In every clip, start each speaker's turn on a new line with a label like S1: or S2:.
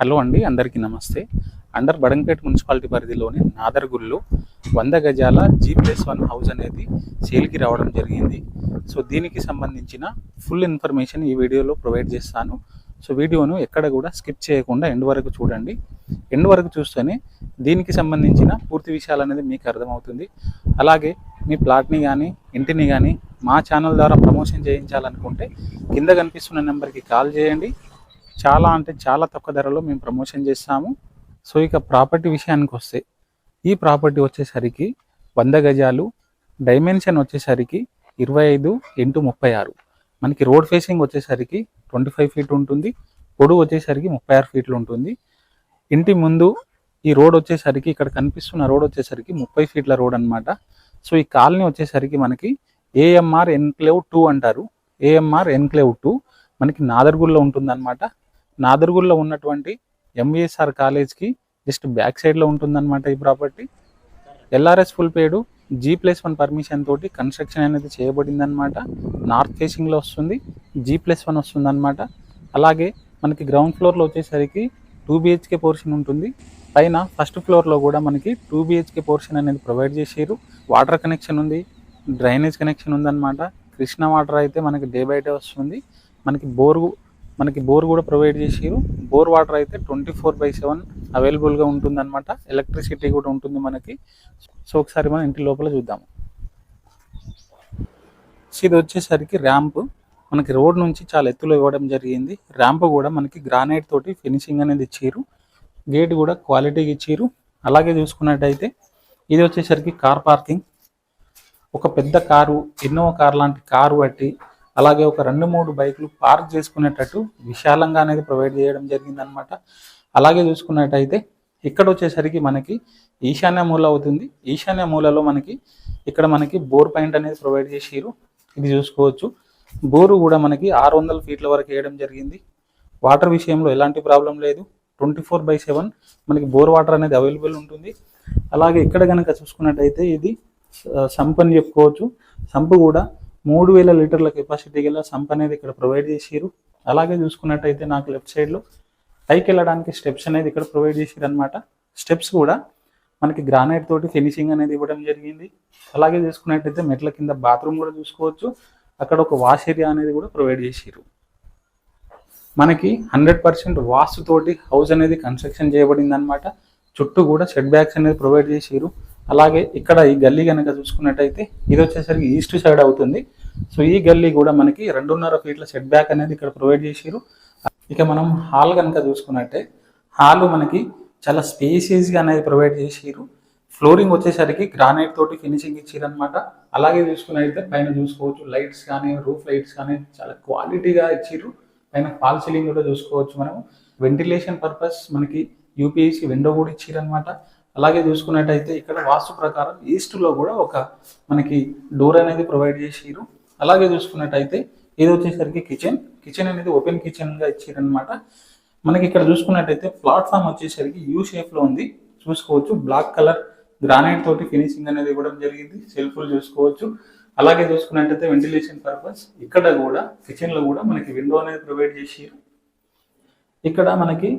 S1: Hello అండి అందరికీ నమస్తే. అండర్ బడంపేట మున్సిపాలిటీ పరిధిలోని నాదర్గుల్లో వంద గజాల జీ ప్లస్ వన్ హౌస్ అనేది సేల్కి రావడం జరిగింది. సో దీనికి సంబంధించిన ఫుల్ ఇన్ఫర్మేషన్ ఈ వీడియోలో ప్రొవైడ్ చేస్తాను. సో వీడియోను ఎక్కడ కూడా స్కిప్ చేయకుండా ఎండ్ వరకు చూడండి. ఎండ్ వరకు చూస్తేనే దీనికి సంబంధించిన పూర్తి విషయాలు అనేది మీకు అర్థమవుతుంది. అలాగే మీ ప్లాట్ని కానీ ఇంటిని కానీ మా ఛానల్ ద్వారా ప్రమోషన్ చేయించాలనుకుంటే కింద కనిపిస్తున్న నెంబర్కి కాల్ చేయండి. చాలా అంటే చాలా తక్కువ ధరలో మేము ప్రమోషన్ చేస్తాము. సో ఇక ప్రాపర్టీ విషయానికి వస్తే ఈ ప్రాపర్టీ వచ్చేసరికి వంద గజాలు డైమెన్షన్ వచ్చేసరికి ఇరవై ఐదు ఇంటూ ముప్పై ఆరు. మనకి రోడ్ ఫేసింగ్ వచ్చేసరికి ట్వంటీ ఫైవ్ ఫీట్ ఉంటుంది పొడవు వచ్చేసరికి ముప్పై ఆరు ఫీట్లు ఉంటుంది. ఇంటి ముందు ఈ రోడ్ వచ్చేసరికి ఇక్కడ కనిపిస్తున్న రోడ్ వచ్చేసరికి ముప్పై ఫీట్ల రోడ్ అన్నమాట. సో ఈ కాలనీ వచ్చేసరికి మనకి ఏఎంఆర్ ఎన్క్లేవ్ టూ అంటారు. ఏఎంఆర్ ఎన్క్లేవ్ టూ మనకి నాదర్గుల్లో ఉంటుందన్నమాట. నాదర్గుల్లో ఉన్నటువంటి ఎంవిఎస్ఆర్ కాలేజ్కి జస్ట్ బ్యాక్ సైడ్లో ఉంటుందన్నమాట ఈ property. LRS full paid G plus one permission తోటి కన్స్ట్రక్షన్ అనేది చేయబడిందనమాట నార్త్ ఫేసింగ్లో వస్తుంది జీ ప్లస్ వన్ వస్తుందన్నమాట. అలాగే మనకి గ్రౌండ్ ఫ్లోర్లో వచ్చేసరికి టూ బిహెచ్కే పోర్షన్ ఉంటుంది. పైన ఫస్ట్ ఫ్లోర్లో కూడా మనకి టూ బిహెచ్కే పోర్షన్ అనేది ప్రొవైడ్ చేసారు వాటర్ కనెక్షన్ ఉంది డ్రైనేజ్ కనెక్షన్ ఉందన్నమాట. కృష్ణ వాటర్ అయితే మనకి డే బై డే వస్తుంది. మనకి బోర్ మనకి బోర్ కూడా ప్రొవైడ్ చేసారు బోర్ వాటర్ అయితే ట్వంటీ ఫోర్ బై సెవెన్ అవైలబుల్గా ఉంటుందన్నమాట. ఎలక్ట్రిసిటీ కూడా ఉంటుంది మనకి. సో ఒకసారి మనం ఇంటి లోపల చూద్దాము సో ఇది వచ్చేసరికి ర్యాంప్. మనకి రోడ్ నుంచి చాలా ఎత్తులో ఇవ్వడం జరిగింది. ర్యాంప్ కూడా మనకి గ్రానైట్ తోటి ఫినిషింగ్ అనేది ఇచ్చారు గేట్ కూడా క్వాలిటీగా ఇచ్చారు అలాగే చూసుకున్నట్టయితే ఇది వచ్చేసరికి కార్ పార్కింగ్. ఒక పెద్ద కారు ఎన్నో కార్ లాంటి కారు బట్టి అలాగే ఒక రెండు మూడు బైకులు పార్క్ చేసుకునేటట్టు విశాలంగా అనేది ప్రొవైడ్ చేయడం జరిగిందనమాట అలాగే చూసుకున్నట్టయితే ఇక్కడ వచ్చేసరికి మనకి ఈశాన్య మూల అవుతుంది. ఈశాన్య మూలలో మనకి ఇక్కడ మనకి బోర్ పాయింట్ అనేది ప్రొవైడ్ చేసిరు ఇది చూసుకోవచ్చు. బోరు కూడా మనకి ఆరు వందల ఫీట్ల వరకు వేయడం జరిగింది. వాటర్ విషయంలో ఎలాంటి ప్రాబ్లం లేదు. ట్వంటీ ఫోర్ బై సెవెన్ మనకి బోర్ వాటర్ అనేది అవైలబుల్ ఉంటుంది. అలాగే ఇక్కడ కనుక చూసుకున్నట్టయితే ఇది సంప్ అని చెప్పుకోవచ్చు సంపు కూడా మూడు వేల లీటర్ల కెపాసిటీ గల సంప్ అనేది ఇక్కడ ప్రొవైడ్ చేసిరు అలాగే చూసుకున్నట్టయితే నాకు లెఫ్ట్ సైడ్లో పైకి వెళ్ళడానికి స్టెప్స్ అనేది ఇక్కడ ప్రొవైడ్ చేసిరు అనమాట స్టెప్స్ కూడా మనకి గ్రానైట్ తోటి ఫినిషింగ్ అనేది ఇవ్వడం జరిగింది. అలాగే చూసుకున్నట్టయితే మెట్ల కింద బాత్రూమ్ కూడా చూసుకోవచ్చు. అక్కడ ఒక వాష్ ఏరియా అనేది కూడా ప్రొవైడ్ చేసిరు మనకి హండ్రెడ్ పర్సెంట్ వాస్తు తోటి హౌస్ అనేది కన్స్ట్రక్షన్ చేయబడింది అనమాట చుట్టూ కూడా షెడ్ బ్యాగ్స్ అనేది ప్రొవైడ్ చేసిరు అలాగే ఇక్కడ ఈ గల్లీ కనుక చూసుకున్నట్టయితే ఇది వచ్చేసరికి ఈస్ట్ సైడ్ అవుతుంది. సో ఈ గల్లీ కూడా మనకి రెండున్నర ఫీట్ల సెట్ బ్యాక్ అనేది ఇక్కడ ప్రొవైడ్ చేసారు ఇక మనం హాల్ కనుక చూసుకున్నట్టే హాల్ మనకి చాలా స్పేసియస్గా అనేది ప్రొవైడ్ చేసారు ఫ్లోరింగ్ వచ్చేసరికి గ్రానైట్ తోటి ఫినిషింగ్ ఇచ్చారనమాట అలాగే చూసుకున్నట్టయితే పైన చూసుకోవచ్చు లైట్స్ కానీ రూఫ్ లైట్స్ కానీ చాలా క్వాలిటీగా ఇచ్చారు పైన ఫాల్ సీలింగ్ కూడా చూసుకోవచ్చు మనం వెంటిలేషన్ పర్పస్ మనకి యూపీఎస్సి విండో కూడా ఇచ్చారనమాట అలాగే చూసుకున్నట్టయితే ఇక్కడ వాస్తు ప్రకారం ఈస్ట్లో కూడా ఒక మనకి డోర్ అనేది ప్రొవైడ్ చేసిరు అలాగే చూసుకున్నట్టయితే ఇది వచ్చేసరికి కిచెన్ కిచెన్ అనేది ఓపెన్ కిచెన్గా ఇచ్చిరనమాట మనకి ఇక్కడ చూసుకున్నట్టయితే ప్లాట్ఫామ్ వచ్చేసరికి యూ షేప్లో ఉంది. చూసుకోవచ్చు. బ్లాక్ కలర్ గ్రానైట్ తోటి ఫినిషింగ్ అనేది ఇవ్వడం జరిగింది. సెల్ఫ్లు చూసుకోవచ్చు. అలాగే చూసుకున్నట్టయితే వెంటిలేషన్ పర్పస్ ఇక్కడ కూడా కిచెన్లో కూడా మనకి విండో అనేది ప్రొవైడ్ చేసిరు ఇక్కడ మనకి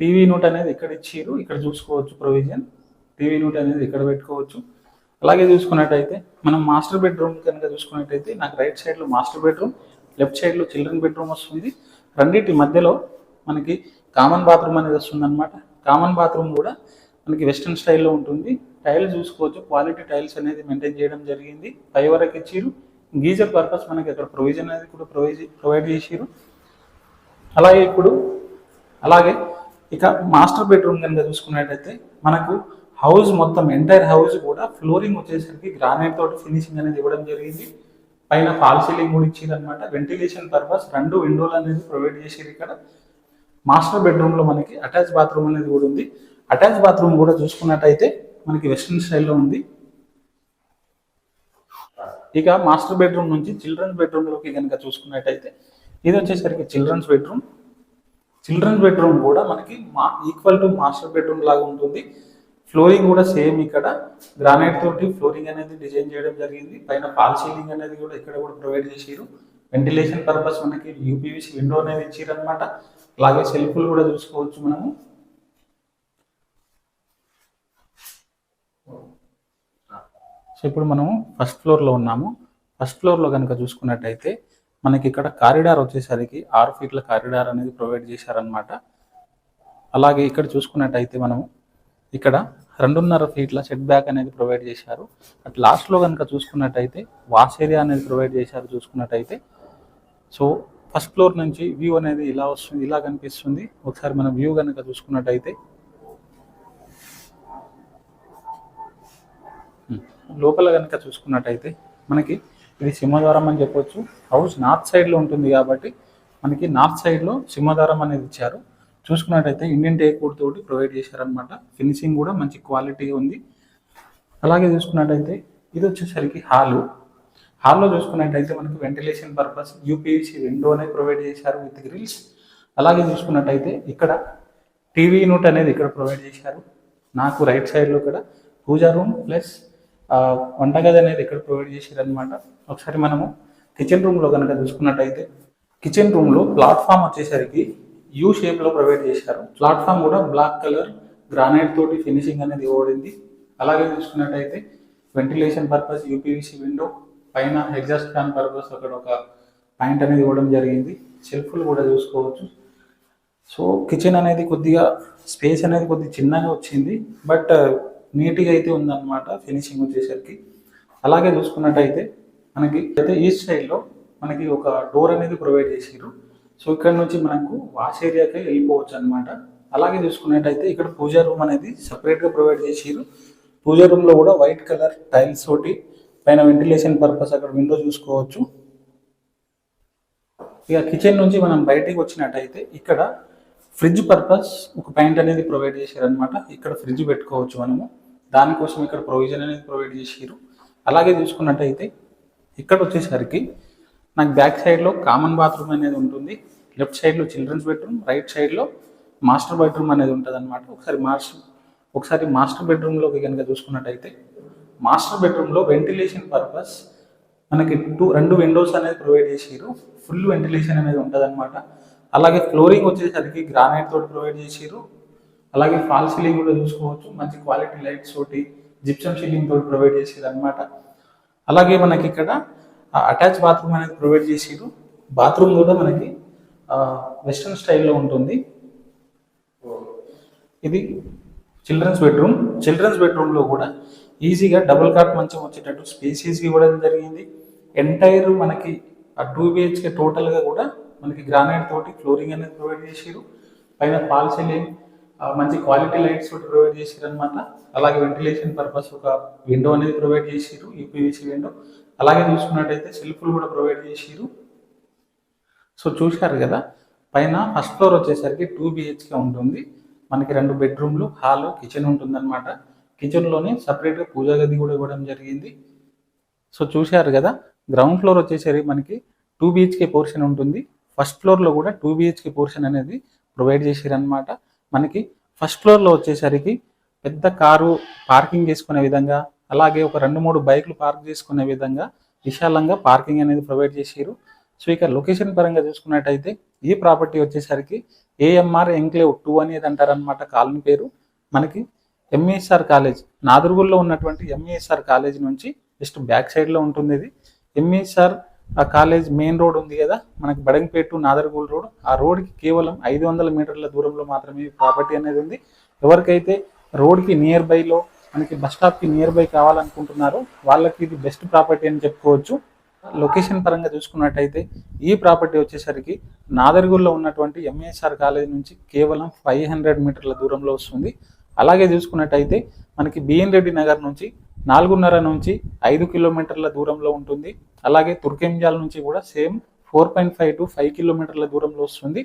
S1: టీవీ నోట్ అనేది ఇక్కడ ఇచ్చిరు ఇక్కడ చూసుకోవచ్చు ప్రొవిజన్ టీవీ నోట్ అనేది ఇక్కడ పెట్టుకోవచ్చు? అలాగే చూసుకున్నట్టయితే మనం మాస్టర్ బెడ్రూమ్ కనుక చూసుకున్నట్టయితే నాకు రైట్ సైడ్లో మాస్టర్ బెడ్రూమ్ లెఫ్ట్ సైడ్లో చిల్డ్రన్ బెడ్రూమ్ వస్తుంది. రెండింటి మధ్యలో మనకి కామన్ బాత్రూమ్ అనేది వస్తుంది అనమాట కామన్ బాత్రూమ్ కూడా మనకి వెస్ట్రన్ స్టైల్లో ఉంటుంది. టైల్స్ చూసుకోవచ్చు. క్వాలిటీ టైల్స్ అనేది మెయింటైన్ చేయడం జరిగింది. పై వరకు ఇచ్చిరు గీజర్ పర్పస్ మనకి అక్కడ ప్రొవిజన్ అనేది కూడా ప్రొవైజ్ ప్రొవైడ్ చేసిరు అలాగే ఇప్పుడు అలాగే ఇక మాస్టర్ బెడ్రూమ్ కనుక చూసుకున్నట్టయితే మనకు హౌస్ మొత్తం ఎంటైర్ హౌస్ కూడా ఫ్లోరింగ్ వచ్చేసరికి గ్రానైట్ తోటి ఫినిషింగ్ అనేది ఇవ్వడం జరిగింది. పైన ఫాల్ సీలింగ్ కూడా ఇచ్చింది అనమాట వెంటిలేషన్ పర్పస్ రెండు విండోలు అనేది ప్రొవైడ్ చేసారు ఇక్కడ. మాస్టర్ బెడ్రూమ్లో మనకి అటాచ్ బాత్రూమ్ అనేది కూడా ఉంది. అటాచ్ బాత్రూమ్ కూడా చూసుకున్నట్టయితే మనకి వెస్ట్రన్ స్టైల్లో ఉంది. ఇక మాస్టర్ బెడ్రూమ్ నుంచి చిల్డ్రన్స్ బెడ్రూమ్లోకి కనుక చూసుకున్నట్టయితే ఇది వచ్చేసరికి చిల్డ్రన్స్ బెడ్రూమ్. చిల్డ్రన్ బెడ్రూమ్ కూడా మనకి మా ఈక్వల్ టు మాస్టర్ బెడ్రూమ్ లాగా ఉంటుంది. ఫ్లోరింగ్ కూడా సేమ్ ఇక్కడ. గ్రానైట్ తోటి ఫ్లోరింగ్ అనేది డిజైన్ చేయడం జరిగింది. పైన ఫాల్ సీలింగ్ అనేది కూడా ఇక్కడ కూడా ప్రొవైడ్ చేసారు వెంటిలేషన్ పర్పస్ మనకి యూపీవీసీ విండో అనేది ఇచ్చిరనమాట అలాగే సెల్ఫ్లు కూడా చూసుకోవచ్చు మనము. సో ఇప్పుడు మనము ఫస్ట్ ఫ్లోర్లో ఉన్నాము. ఫస్ట్ ఫ్లోర్లో కనుక చూసుకున్నట్టయితే మనకి ఇక్కడ కారిడార్ వచ్చేసరికి ఆరు ఫీట్ల కారిడార్ అనేది ప్రొవైడ్ చేశారనమాట అలాగే ఇక్కడ చూసుకున్నట్టయితే మనము ఇక్కడ రెండున్నర ఫీట్ల సెట్ బ్యాక్ అనేది ప్రొవైడ్ చేశారు. అట్ లాస్ట్లో కనుక చూసుకున్నట్టయితే వాష్ ఏరియా అనేది ప్రొవైడ్ చేశారు చూసుకున్నట్టయితే. సో ఫస్ట్ ఫ్లోర్ నుంచి వ్యూ అనేది ఇలా వస్తుంది ఇలా కనిపిస్తుంది. ఒకసారి మనం వ్యూ కనుక చూసుకున్నట్టయితే. లోపల కనుక చూసుకున్నట్టయితే మనకి ఇది సింహద్వారం అని చెప్పొచ్చు. హౌస్ నార్త్ సైడ్లో ఉంటుంది కాబట్టి మనకి నార్త్ సైడ్లో సింహద్వారం అనేది ఇచ్చారు. చూసుకున్నట్టయితే ఇండియన్ టేక్వుడ్ తోటి ప్రొవైడ్ చేశారనమాట ఫినిషింగ్ కూడా మంచి క్వాలిటీ ఉంది. అలాగే చూసుకున్నట్టయితే ఇది వచ్చేసరికి హాలు. హాల్లో చూసుకున్నట్టయితే మనకి వెంటిలేషన్ పర్పస్ యూపీఎస్సీ విండో అనేది ప్రొవైడ్ చేశారు విత్ గ్రిల్స్. అలాగే చూసుకున్నట్టయితే ఇక్కడ టీవీ యూనిట్ అనేది ఇక్కడ ప్రొవైడ్ చేశారు. నాకు రైట్ సైడ్లో ఇక్కడ పూజా రూమ్ ప్లస్ వంటగది అనేది ఇక్కడ ప్రొవైడ్ చేసారనమాట ఒకసారి మనము కిచెన్ రూమ్లో కనుక చూసుకున్నట్టయితే కిచెన్ రూమ్లో ప్లాట్ఫామ్ వచ్చేసరికి యూ షేప్లో ప్రొవైడ్ చేశారు. ప్లాట్ఫామ్ కూడా బ్లాక్ కలర్ గ్రానైట్ తోటి ఫినిషింగ్ అనేది ఇవ్వబడింది. అలాగే చూసుకున్నట్టయితే వెంటిలేషన్ పర్పస్ యూపీవీసీ విండో పైన ఎగ్జాస్ట్ ఫ్యాన్ పర్పస్ అక్కడ ఒక పాయింట్ అనేది ఇవ్వడం జరిగింది. షెల్ఫ్లు కూడా చూసుకోవచ్చు. సో కిచెన్ అనేది కొద్దిగా స్పేస్ అనేది కొద్దిగా చిన్నగా వచ్చింది. బట్ నీట్గా అయితే ఉందన్నమాట ఫినిషింగ్ వచ్చేసరికి. అలాగే చూసుకున్నట్టయితే మనకి అయితే ఈస్ట్ సైడ్లో మనకి ఒక డోర్ అనేది ప్రొవైడ్ చేసారు సో ఇక్కడ నుంచి మనకు వాష్ ఏరియాకి వెళ్ళిపోవచ్చు అనమాట అలాగే చూసుకున్నట్టయితే ఇక్కడ పూజా రూమ్ అనేది సపరేట్గా ప్రొవైడ్ చేసారు పూజా రూమ్లో కూడా వైట్ కలర్ టైల్స్ తోటి పైన వెంటిలేషన్ పర్పస్ అక్కడ విండో చూసుకోవచ్చు. ఇక కిచెన్ నుంచి మనం బయటికి వచ్చినట్టయితే ఇక్కడ ఫ్రిడ్జ్ పర్పస్ ఒక పెయింట్ అనేది ప్రొవైడ్ చేశారనమాట ఇక్కడ ఫ్రిడ్జ్ పెట్టుకోవచ్చు మనము. దానికోసం ఇక్కడ ప్రొవిజన్ అనేది ప్రొవైడ్ చేసారు అలాగే చూసుకున్నట్టయితే ఇక్కడ వచ్చేసరికి నాకు బ్యాక్ సైడ్లో కామన్ బాత్రూమ్ అనేది ఉంటుంది. లెఫ్ట్ సైడ్లో చిల్డ్రన్స్ బెడ్రూమ్ రైట్ సైడ్లో మాస్టర్ బెడ్రూమ్ అనేది ఉంటుంది అనమాట ఒకసారి మాస్టర్ ఒకసారి మాస్టర్ బెడ్రూమ్లోకి కనుక చూసుకున్నట్టయితే మాస్టర్ బెడ్రూమ్లో వెంటిలేషన్ పర్పస్ మనకి టూ రెండు విండోస్ అనేది ప్రొవైడ్ చేసారు ఫుల్ వెంటిలేషన్ అనేది ఉంటుంది అలాగే ఫ్లోరింగ్ వచ్చేసరికి గ్రానైట్ తోటి ప్రొవైడ్ చేసారు అలాగే ఫాల్ సీలింగ్ కూడా చూసుకోవచ్చు. మంచి క్వాలిటీ లైట్స్ తోటి జిప్సమ్ సీలింగ్ తోటి ప్రొవైడ్ చేసారు అనమాట అలాగే మనకి ఇక్కడ అటాచ్ బాత్రూమ్ అనేది ప్రొవైడ్ చేసారు బాత్రూమ్ కూడా మనకి వెస్ట్రన్ స్టైల్లో ఉంటుంది. ఇది చిల్డ్రన్స్ బెడ్రూమ్ చిల్డ్రన్స్ బెడ్రూమ్లో కూడా ఈజీగా డబుల్ కాట్ మంచం వచ్చేటట్టు స్పేసీస్ ఇవ్వడం జరిగింది. ఎంటైర్ మనకి ఆ టూ బిహెచ్కే టోటల్గా కూడా మనకి గ్రానైట్ తోటి ఫ్లోరింగ్ అనేది ప్రొవైడ్ చేసారు. పైన పాల్ సీలింగ్ మంచి క్వాలిటీ లైట్స్ ఒకటి ప్రొవైడ్ చేసారు అనమాట అలాగే వెంటిలేషన్ పర్పస్ ఒక విండో అనేది ప్రొవైడ్ చేసారు యూపీవీసీ విండో అలాగే చూసుకున్నట్టయితే సెల్ఫ్లు కూడా ప్రొవైడ్ చేసారు. సో చూశారు కదా పైన ఫస్ట్ ఫ్లోర్ వచ్చేసరికి టూ బిహెచ్కే ఉంటుంది. మనకి రెండు బెడ్రూమ్లు హాల్ కిచెన్ ఉంటుందన్నమాట. కిచెన్లోనే సపరేట్గా పూజా గది కూడా ఇవ్వడం జరిగింది. సో చూశారు కదా గ్రౌండ్ ఫ్లోర్ వచ్చేసరికి మనకి టూ బిహెచ్కే పోర్షన్ ఉంటుంది. ఫస్ట్ ఫ్లోర్లో కూడా టూ బిహెచ్కే పోర్షన్ అనేది ప్రొవైడ్ చేశారనమాట మనకి ఫస్ట్ ఫ్లోర్లో వచ్చేసరికి పెద్ద కారు పార్కింగ్ చేసుకునే విధంగా అలాగే ఒక రెండు మూడు బైక్లు పార్క్ చేసుకునే విధంగా విశాలంగా పార్కింగ్ అనేది ప్రొవైడ్ చేసారు సో ఇక లొకేషన్ పరంగా చూసుకున్నట్టయితే ఈ ప్రాపర్టీ వచ్చేసరికి ఏఎంఆర్ ఎంక్లేవ్ టూ అనేది అంటారనమాట కాలనీ పేరు. మనకి ఎంఈఎస్ఆర్ కాలేజ్ నాదురుగుల్లో ఉన్నటువంటి ఎంఈఎస్ఆర్ కాలేజ్ నుంచి జస్ట్ బ్యాక్ సైడ్లో ఉంటుంది ఇది ఎంఈఎస్ఆర్ ఆ కాలేజ్ మెయిన్ రోడ్ ఉంది కదా మనకి బడంగపేట టు నాదర్గూల్ రోడ్. ఆ రోడ్కి కేవలం ఐదు వందల మీటర్ల దూరంలో మాత్రమే ప్రాపర్టీ అనేది ఉంది. ఎవరికైతే రోడ్కి నియర్ బైలో మనకి బస్ స్టాప్కి నియర్ బై కావాలనుకుంటున్నారో వాళ్ళకి ఇది బెస్ట్ ప్రాపర్టీ అని చెప్పుకోవచ్చు. లొకేషన్ పరంగా చూసుకున్నట్టయితే ఈ ప్రాపర్టీ వచ్చేసరికి నాదర్గుల్లో ఉన్నటువంటి ఎంఏఎస్ఆర్ కాలేజ్ నుంచి కేవలం ఫైవ్ హండ్రెడ్ మీటర్ల దూరంలో వస్తుంది. అలాగే చూసుకున్నట్టయితే మనకి బిఎన్ రెడ్డి నగర్ నుంచి నాలుగున్నర నుంచి ఐదు కిలోమీటర్ల దూరంలో ఉంటుంది. అలాగే తుర్కెంజాల్ నుంచి కూడా same four point five two five కిలోమీటర్ల దూరంలో వస్తుంది.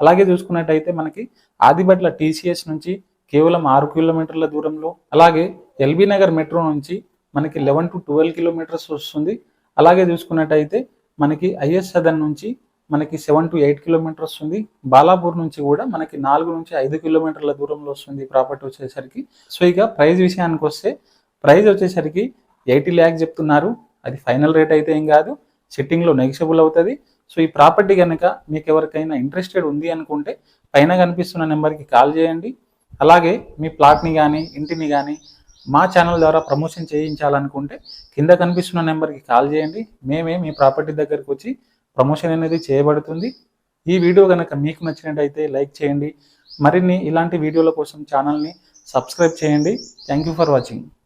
S1: అలాగే చూసుకున్నట్టయితే మనకి ఆదిబట్ల టీసీఎస్ నుంచి కేవలం ఆరు కిలోమీటర్ల దూరంలో అలాగే ఎల్బీ నగర్ మెట్రో నుంచి మనకి లెవెన్ టు ట్వెల్వ్ కిలోమీటర్స్ వస్తుంది. అలాగే చూసుకున్నట్టయితే మనకి ఐఎస్ సదన్ నుంచి మనకి సెవెన్ టు ఎయిట్ కిలోమీటర్స్ వస్తుంది. బాలాపూర్ నుంచి కూడా మనకి నాలుగు నుంచి ఐదు కిలోమీటర్ల దూరంలో వస్తుంది ప్రాపర్టీ వచ్చేసరికి. సో ఇక ప్రైస్ విషయానికి వస్తే ప్రైజ్ వచ్చేసరికి ఎయిటీ ల్యాక్ చెప్తున్నారు. అది ఫైనల్ రేట్ అయితే ఏం కాదు. సిట్టింగ్లో నెగిషియబుల్ అవుతుంది. సో ఈ ప్రాపర్టీ కనుక మీకు ఎవరికైనా ఇంట్రెస్టెడ్ ఉంది అనుకుంటే పైన కనిపిస్తున్న నెంబర్కి కాల్ చేయండి. అలాగే మీ ప్లాట్ని కానీ ఇంటిని కానీ మా ఛానల్ ద్వారా ప్రమోషన్ చేయించాలనుకుంటే కింద కనిపిస్తున్న నెంబర్కి కాల్ చేయండి. మేమే మీ ప్రాపర్టీ దగ్గరకు వచ్చి ప్రమోషన్ అనేది చేయబడుతుంది. ఈ వీడియో కనుక మీకు నచ్చినట్టయితే లైక్ చేయండి. మరిన్ని ఇలాంటి వీడియోల కోసం ఛానల్ని సబ్స్క్రైబ్ చేయండి. Thank you for watching